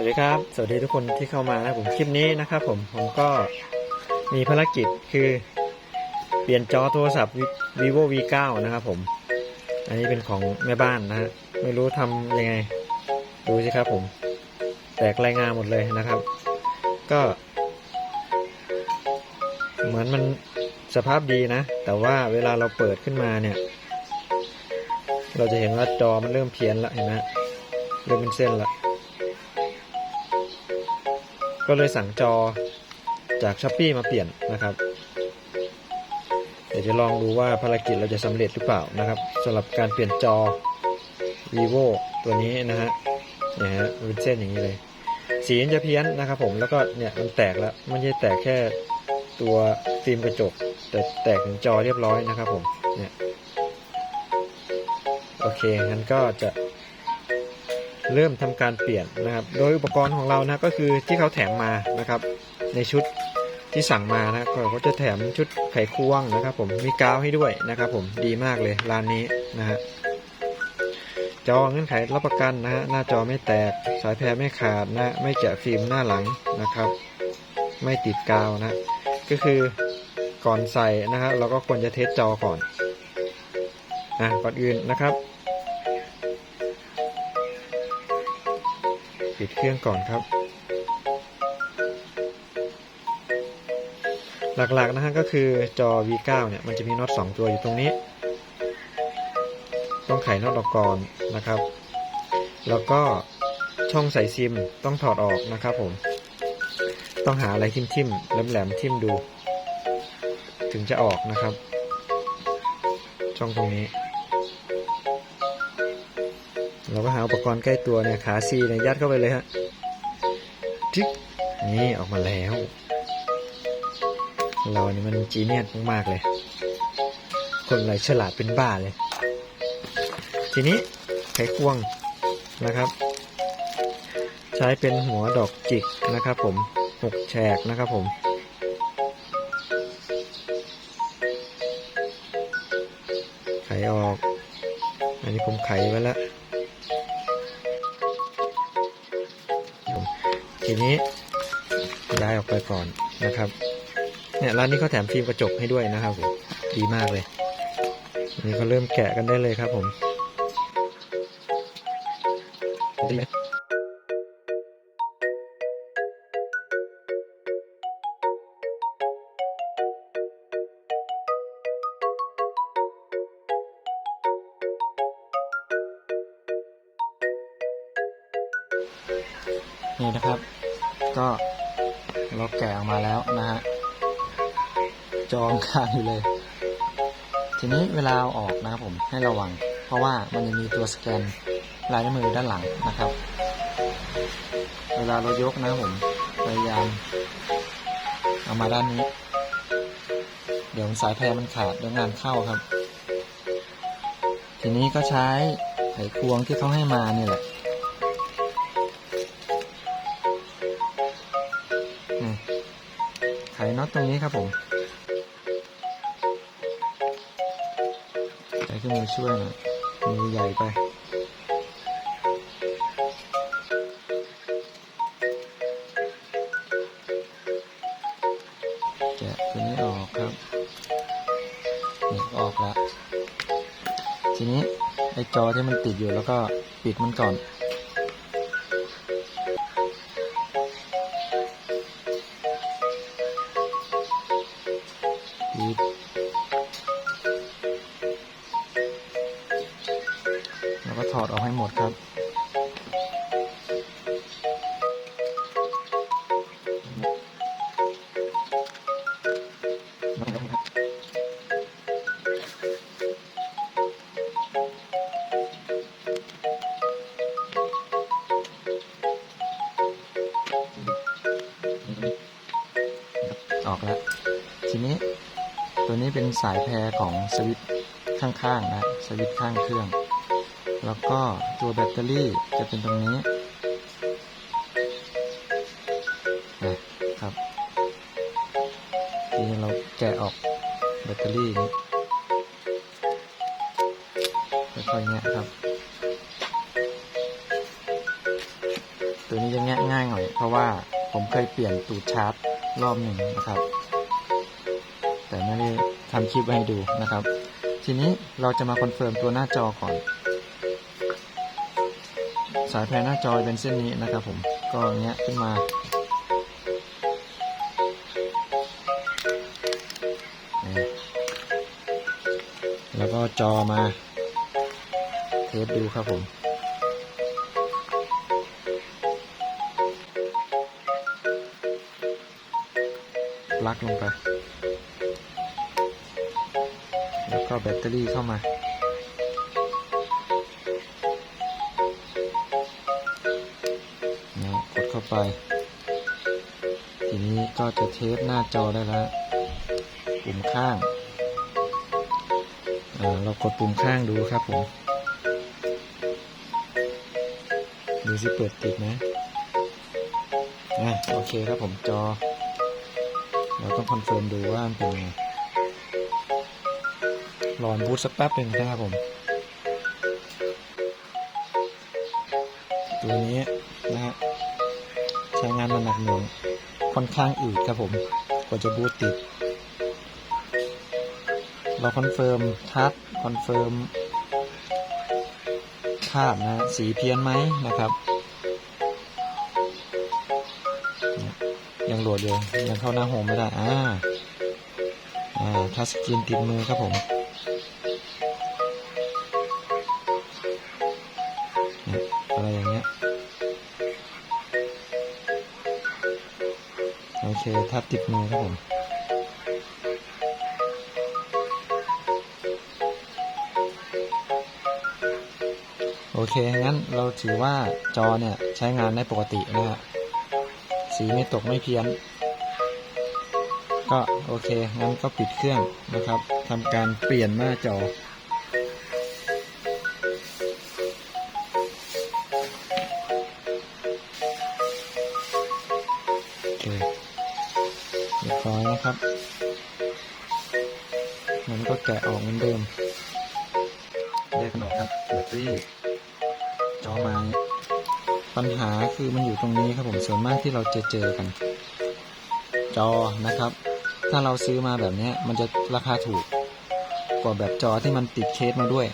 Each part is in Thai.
วัสดีครับ สวัสดีทุกคนที่เข้ามานะผมคลิปนี้นะครับผมผมก็มีภารกิจคือ เปลี่ยนจอโทรศัพท์ vivo v 9 นะครับผม อันนี้เป็นของแม่บ้านนะฮะไม่รู้ทำยังไง ดูสิครับผม แตกรายงานหมดเลยนะครับ ก็ เหมือนมันสภาพดีนะ แต่ว่าเวลาเราเปิดขึ้นมาเนี่ย เราจะเห็นว่าจอมันเริ่มเพี้ยนละเห็นไหมเริ่มเป็นเส้นละ ก็เลยสั่งจอจากช้อปปีมาเปลี่ยนนะครับ เดี๋ยวจะลองดูว่าภารกิจเราจะสำเร็จหรือเปล่านะครับสำหรับการเปลี่ยนจอ vivo ตัวนี้นะฮะเนี่ยฮะเป็นเส้นอย่างนี้เลย สีมันจะเพี้ยนนะครับผมแล้วก็เนี่ยมันแตกแล้วไม่ใช่แตกแค่ตัวฟิล์มกระจก แต่แตกถึงจอเรียบร้อยนะครับผมเนี่ยโอเคงั้นก็จะ เริ่มทำการเปลี่ยนนะครับ โดยอุปกรณ์ของเรานะก็คือที่เขาแถมมานะครับ ในชุดที่สั่งมานะก็เขาจะแถมชุดไขควงนะครับ ผมมีกาวให้ด้วยนะครับ ผมดีมากเลยร้านนี้นะฮะจอเงื่อนไขรับประกันนะฮะหน้าจอไม่แตก สายแพรไม่ขาดนะไม่แกะฟิล์มหน้าหลังนะครับ ไม่ติดกาวนะ ก็คือก่อนใส่นะครับเราก็ควรจะเทสจอก่อนนะก่อนอื่นนะครับ ปิดเครื่องก่อนครับ หลักๆนะฮะก็คือจอ V9 เนี่ยมันจะมีน็อต2ตัวอยู่ตรงนี้ ต้องไขน็อตออกก่อนนะครับ แล้วก็ช่องใส่ซิมต้องถอดออกนะครับผม ต้องหาอะไรทิ่มๆแหลมๆทิ่มดู ถึงจะออกนะครับ ช่องตรงนี้ เราก็หาอุปกรณ์ใกล้ตัวเนี่ยขาซีเนี่ยยัดเข้าไปเลยฮะจิ๊กนี่ออกมาแล้ว เรานี่มันจีเนียสมากๆเลย คนอะไรฉลาดเป็นบ้าเลย ทีนี้ไขควงนะครับ ใช้เป็นหัวดอกจิกนะครับ ผมหกแฉกนะครับผมไขออก อันนี้ผมไขไว้แล้ว ทีนี้ย้ายออกไปก่อนนะครับ เนี่ยร้านนี้เขาแถมฟิล์มกระจกให้ด้วยนะครับผมดีมากเลยนนี้ก็เริ่มแกะกันได้เลยครับผมนี่นะครับ ก็เราแกะออกมาแล้วนะฮะจองข้างอยู่เลย ทีนี้เวลาเอาออกนะครับผมให้ระวัง เพราะว่ามันจะมีตัวสแกนลายนิ้วมือด้านหลังนะครับ เวลาเรายกนะครับผมพยายามเอามาด้านนี้ เดี๋ยวสายแพรมันขาดเดี๋ยวงานเข้าครับ ทีนี้ก็ใช้ไขควงที่เขาให้มาเนี่ยแหละ ไขน็อตตรงนี้ครับผมใช้เครื่องมือช่วยหน่อยมือใหญ่ไปแกะตัวนี้ออกครับนี่ออกแล้วทีนี้ไอ้จอที่มันติดอยู่แล้วก็ปิดมันก่อน ก็ถอดออกให้หมดครับออกแล้ว ทีนี้ตัวนี้เป็นสายแพรของสวิตช์ข้างๆนะ สวิตช์ข้างเครื่อง แล้วก็ตัวแบตเตอรี่จะเป็นตรงนี้นะครับทีนี้เราแกะออกแบตเตอรี่นี้ค่อยๆแงะครับ ตัวนี้จะแงะง่ายหน่อย เพราะว่าผมเคยเปลี่ยนตูดชาร์จรอบหนึ่งนะครับ แต่ไม่ได้ทำคลิปให้ดูนะครับ ทีนี้เราจะมาคอนเฟิร์มตัวหน้าจอก่อน สายแพรหน้าจอเป็นเส้นนี้นะครับผมก็แงะขึ้นมาแล้วก็จอมาเทสดูครับผมปลั๊กลงไป แล้วก็แบตเตอรี่เข้ามาาไป ทีนี้ก็จะเทสหน้าจอได้แล้วปุ่มข้างอ่าเรากดปุ่มข้างดูครับผม ดูสิเปิดติดไหมอะโอเคครับผมจอ เราต้องคอนเฟิร์มดูว่ามันเป็นไงรอนบูตสักแป๊บหนึ่งนะครับผม ตัวนี้นะฮะ ใช้งานมาหนักหน่วงค่อนข้างอืดครับผมกว่าจะบูตติด เราคอนเฟิร์มทัชคอนเฟิร์มภาพนะสีเพี้ยนไหมนะครับ ยังโหลดอยู่ยังเข้าหน้าโฮมไม่ได้อ่าอ่าทัชสกรีนติดมือครับผม ทับติดมือครับผมโอเค งั้นเราถือว่าจอเนี่ยใช้งานได้ปกตินะฮะ สีไม่ตกไม่เพี้ยน ก็โอเค งั้นก็ปิดเครื่องนะครับทำการเปลี่ยนหน้าจอ แกะออกเหมือนเดิมแยกกันออกครับแบตเตอรี่จอไม้ปัญหาคือมันอยู่ตรงนี้ครับผมส่วนมากที่เราจะเจอกัน จอนะครับ ถ้าเราซื้อมาแบบนี้มันจะราคาถูกกว่าแบบจอที่มันติดเคสมาด้วย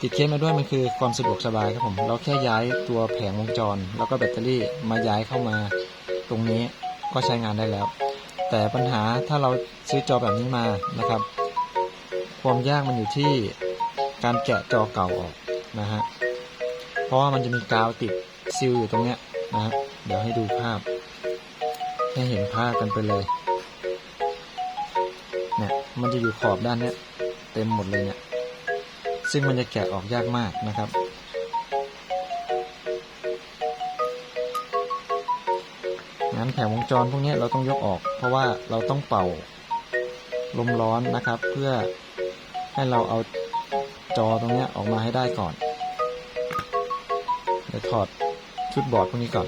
ติดเคสมาด้วยมันคือความสะดวกสบายครับผม เราแค่ย้ายตัวแผงวงจร แล้วก็แบตเตอรี่มาย้ายเข้ามาตรงนี้ก็ใช้งานได้แล้ว แต่ปัญหาถ้าเราซื้อจอแบบนี้มานะครับ ความยากมันอยู่ที่การแกะจอเก่าออกนะฮะ เพราะว่ามันจะมีกาวติดซิลอยู่ตรงเนี้ยนะฮะ เดี๋ยวให้ดูภาพ ให้เห็นภาพกันไปเลย เนี่ย มันจะอยู่ขอบด้านเนี้ยเต็มหมดเลยเนี่ย ซึ่งมันจะแกะออกยากมากนะครับงั้นแผงวงจรพวกนี้เราต้องยกออก เพราะว่าเราต้องเป่าลมร้อนนะครับ เพื่อ ให้เราเอาจอตรงนี้ออกมาให้ได้ก่อน เดี๋ยวถอดชุดบอร์ดพวกนี้ก่อน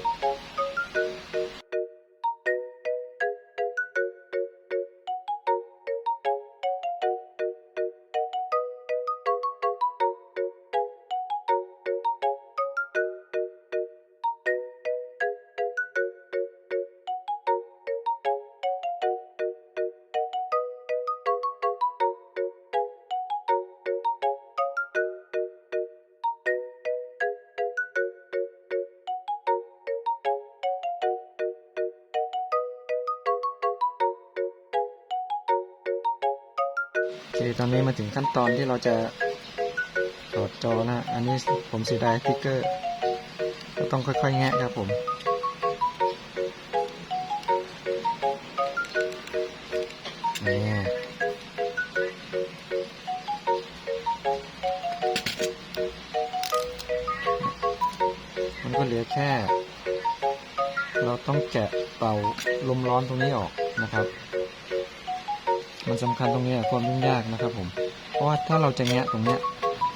ตอนนี้มาถึงขั้นตอนที่เราจะถอดจอนะ อันนี้ผมเสียดายสติ๊กเกอร์ ก็ต้องค่อยๆ แงะครับผม นี่มันก็เหลือแค่ เราต้องแกะเป่าลมร้อนตรงนี้ออกนะครับ มันสำคัญตรงนี้อะความยุ่งยากนะครับผมเพราะว่าถ้าเราจะแงะตรงเนี้ย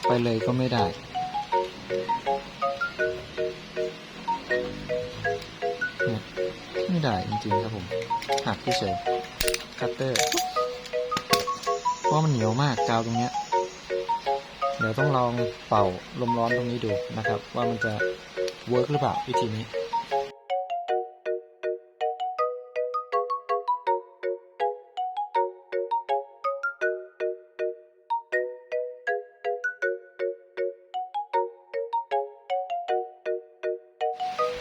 ไปเลยก็ไม่ได้เนี่ยไม่ได้จริงๆครับผมหักที่เฉยคัตเตอร์เพราะมันเหนียวมากกาวตรงเนี้ยเดี๋ยวต้องลองเป่าลมร้อนตรงนี้ดูนะครับ ว่ามันจะเวิร์กหรือเปล่าวิธีนี้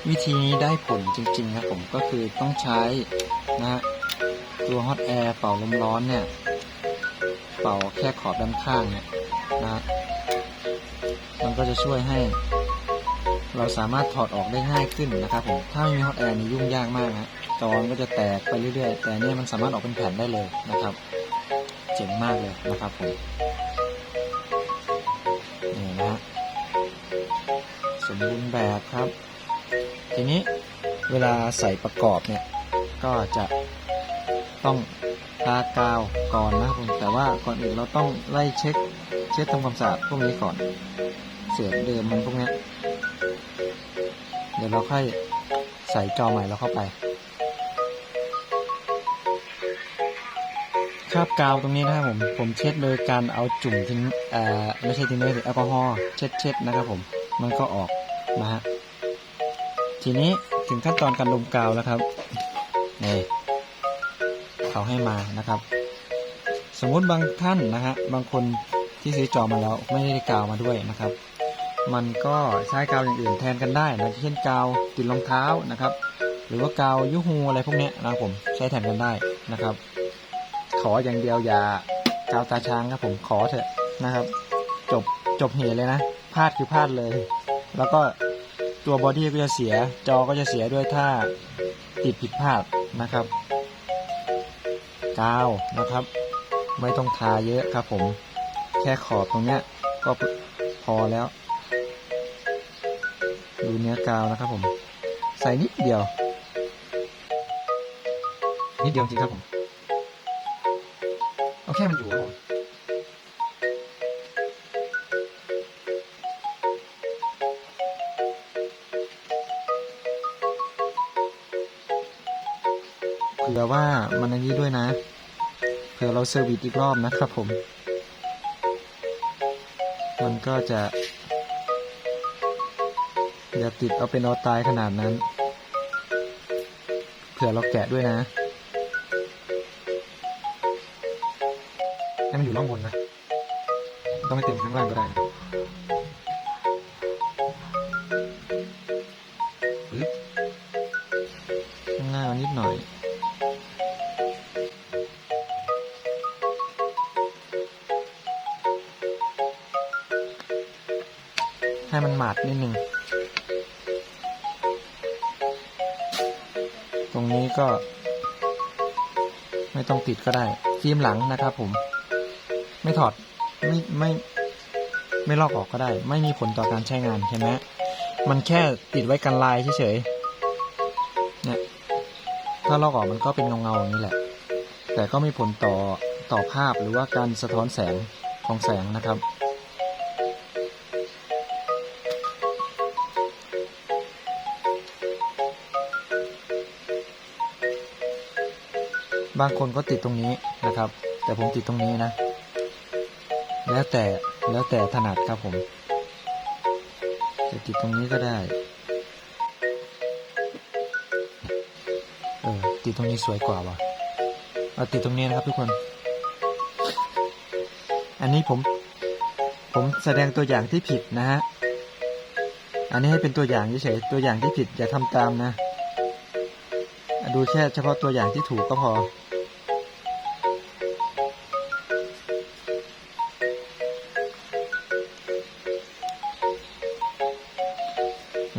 วิธีนี้ได้ผลจริงๆนะผมก็คือต้องใช้นะฮะตัวฮอตแอร์เป่าลมร้อนเนี่ย เป่าแค่ขอบด้านข้างเนี่ยนะมันก็จะช่วยให้ เราสามารถถอดออกได้ง่ายขึ้นนะครับผมถ้าไม่มีฮอตแอร์นี่ยุ่งยากมากนะจอมันก็จะแตกไปเรื่อยๆ แต่เนี่ยมันสามารถออกเป็นแผ่นได้เลยนะครับ เจ๋งมากเลยนะครับผมนี่นะสมบูรณ์แบบครับ ทีนี้เวลาใส่ประกอบเนี่ยก็จะต้องทากาวก่อนนะครับผมแต่ว่าก่อนอื่นเราต้องไล่เช็คเช็ดทำความสะอาดพวกนี้ก่อนเศษเดิมมันพวกนี้เดี๋ยวเราค่อยใส่จอใหม่เราเข้าไปคราบกาวตรงนี้นะครับผมผมเช็ดโดยการเอาจุ่มทิ้งเอ่อไม่ใช่ทิ้งเลยแอลกอฮอล์เช็ดเช็ดนะครับผมมันก็ออกนะฮะ ทีนี้ถึงขั้นตอนการดมกาวแล้วครับนี่เขาให้มานะครับ สมมุติบางท่านนะฮะบางคนที่ซื้อจอมาแล้วไม่ได้กาวมาด้วยนะครับ มันก็ใช้กาวอย่างอื่นแทนกันได้นะเช่นกาวติดรองเท้านะครับ หรือว่ากาวยูฮูอะไรพวกนี้นะครับผมใช้แทนกันได้นะครับ ขออย่างเดียวอย่ากาวตาช้างครับผมขอเถอะนะครับ จบจบเหตุเลยนะพลาดคือพลาดเลย แล้วก็ ตัวบอดี้ก็จะเสียจอก็จะเสียด้วยถ้าติดผิดพลาดนะครับกาวนะครับ ไม่ต้องทาเยอะครับผม แค่ขอบตรงเนี้ยก็พอแล้ว ดูเนื้อกาวนะครับผม ใส่นิดเดียว นิดเดียวจริงครับผม เอาแค่มันอยู่ครับผม ว่ามันอันนี้ด้วยนะ เผื่อเราเซอร์วิสอีกรอบนะครับผม มันก็จะ อย่าติดเอาเป็นเอาตายขนาดนั้น เผื่อเราแกะด้วยนะให้มันอยู่ล่องบนนะ ต้องให้เต็มข้างล่างก็ได้ข้างหน้านิดหน่อย ให้มันหมาดนิดหนึ่ง ตรงนี้ก็ ไม่ต้องติดก็ได้ ฟิล์มหลังนะครับผม ไม่ถอด ไม่ไม่ ไม่ลอกออกก็ได้ ไม่มีผลต่อการใช้งานใช่ไหมมันแค่ติดไว้กันลายเฉยๆเนี่ยถ้าลอกออกมันก็เป็นเงาๆอย่างนี้แหละ แต่ก็ไม่ผลต่อต่อภาพหรือว่าการสะท้อนแสงของแสงนะครับ บางคนก็ติดตรงนี้นะครับ แต่ผมติดตรงนี้นะ แล้วแต่แล้วแต่ถนัดครับผม จะติดตรงนี้ก็ได้เออติดตรงนี้สวยกว่าวะเอาติดตรงนี้นะครับทุกคน อันนี้ผมผมแสดงตัวอย่างที่ผิดนะฮะ อันนี้ให้เป็นตัวอย่างเฉยๆตัวอย่างที่ผิดอย่าทำตามนะ ดูแค่เฉพาะตัวอย่างที่ถูกก็พอ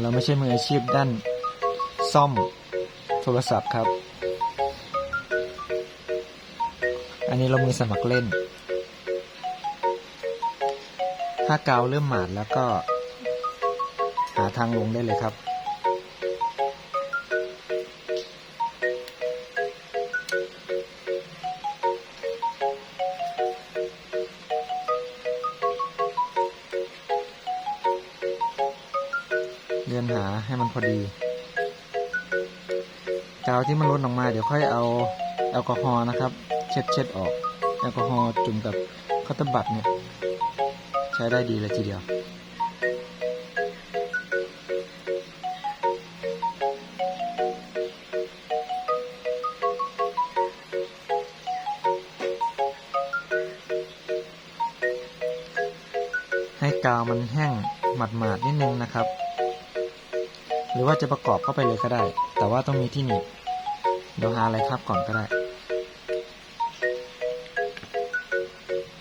เราไม่ใช่มืออาชีพด้านซ่อมโทรศัพท์ครับ อันนี้เรามือสมัครเล่น ถ้ากาวเริ่มหมาดแล้วก็ หาทางลงได้เลยครับ อดีกาวที่มันล้นออกมาเดี๋ยวค่อยเอาแอลกอฮอล์นะครับ เช็ดเช็ดออกแอลกอฮอล์จุ่มกับคัตตอร์บัตเนี่ยใช้ได้ดีเลยทีเดียวให้กาวมันแห้งหมาดๆนิดนึงนะครับ หรือว่าจะประกอบเข้าไปเลยก็ได้ แต่ว่าต้องมีที่หนีบเดี๋ยวหาอะไรทับก่อนก็ได้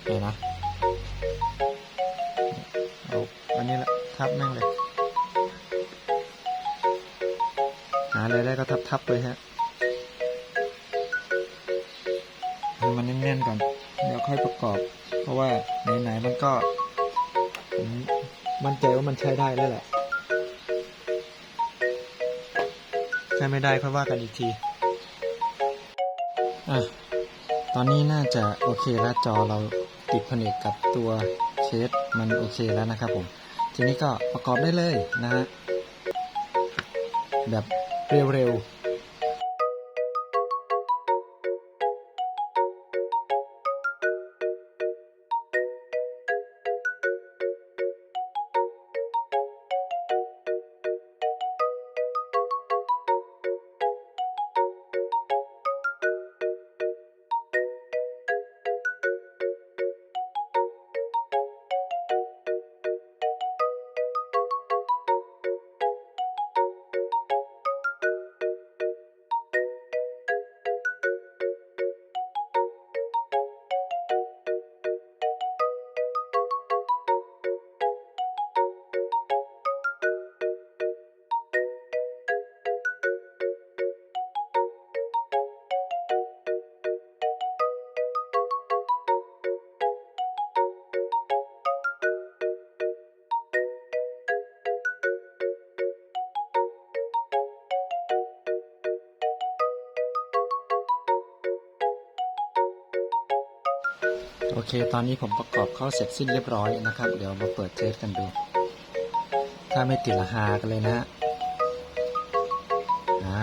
เห็นนะเอาอันนี้แหละทับแม่งเลย หาอะไรได้ก็ทับทับๆเลยฮะให้มันแน่นๆก่อนเดี๋ยวค่อยประกอบ เพราะว่าไหนๆมันก็มมั่นใจว่ามันใช้ได้แล้วแหละ ใช่ไม่ได้ค่อยว่ากันอีกทีอะตอนนี้น่าจะโอเคแล้วจอเราติดผนึกกับตัวเคสมันโอเคแล้วนะครับผม ทีนี้ก็ประกอบได้เลยนะฮะแบบเร็วๆ โอเค ตอนนี้ผมประกอบเข้าเสร็จสิ้นเรียบร้อยนะครับ เดี๋ยวมาเปิดเทสกันดู ถ้าไม่ติดละหากันเลยนะฮะอ่า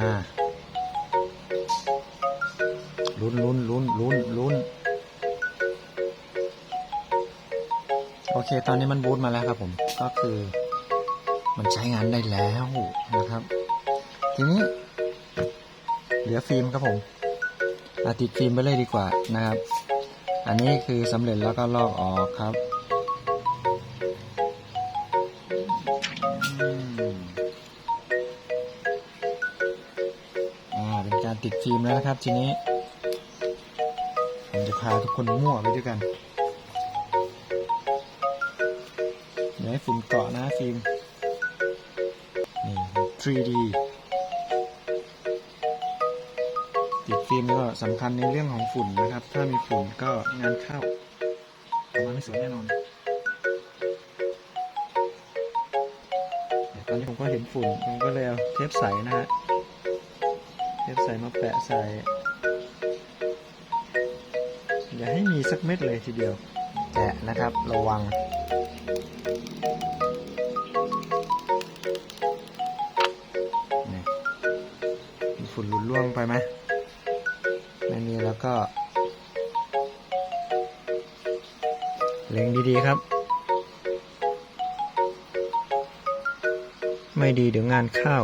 ลุ้นลุ้นลุ้นลุ้นลุ้นโอเค ตอนนี้มันบูตมาแล้วครับผม ก็คือ มันใช้งานได้แล้วนะครับ ทีนี้ เหลือฟิล์มครับผมอาติดฟิล์มไปเลยดีกว่านะครับ อันนี้คือสำเร็จแล้วก็ลอกออกครับอ่าเป็นการติดฟิล์มแล้วนะครับ ทีนี้ผมจะพาทุกคนมั่วไปด้วยกันอย่าให้ฝุ่นเกาะนะฟิล์มนี่ 3D ฟิล์มก็สำคัญในเรื่องของฝุ่นนะครับ ถ้ามีฝุ่นก็งานเข้าออกมาไม่สวยแน่นอนตอนนี้ผมก็เห็นฝุ่นผมก็เลยเอาเทปใสนะฮะเทปใสมาแปะใส่อย่าให้มีสักเม็ดเลยทีเดียวแตะนะครับระวังฝุ่นหลุดล่วงไปไหม มีแล้วก็ เล็งดีๆครับ ไม่ดีเดี๋ยวงานเข้า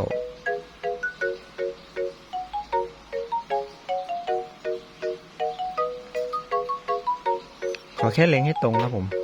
ขอแค่เล็งให้ตรงครับผม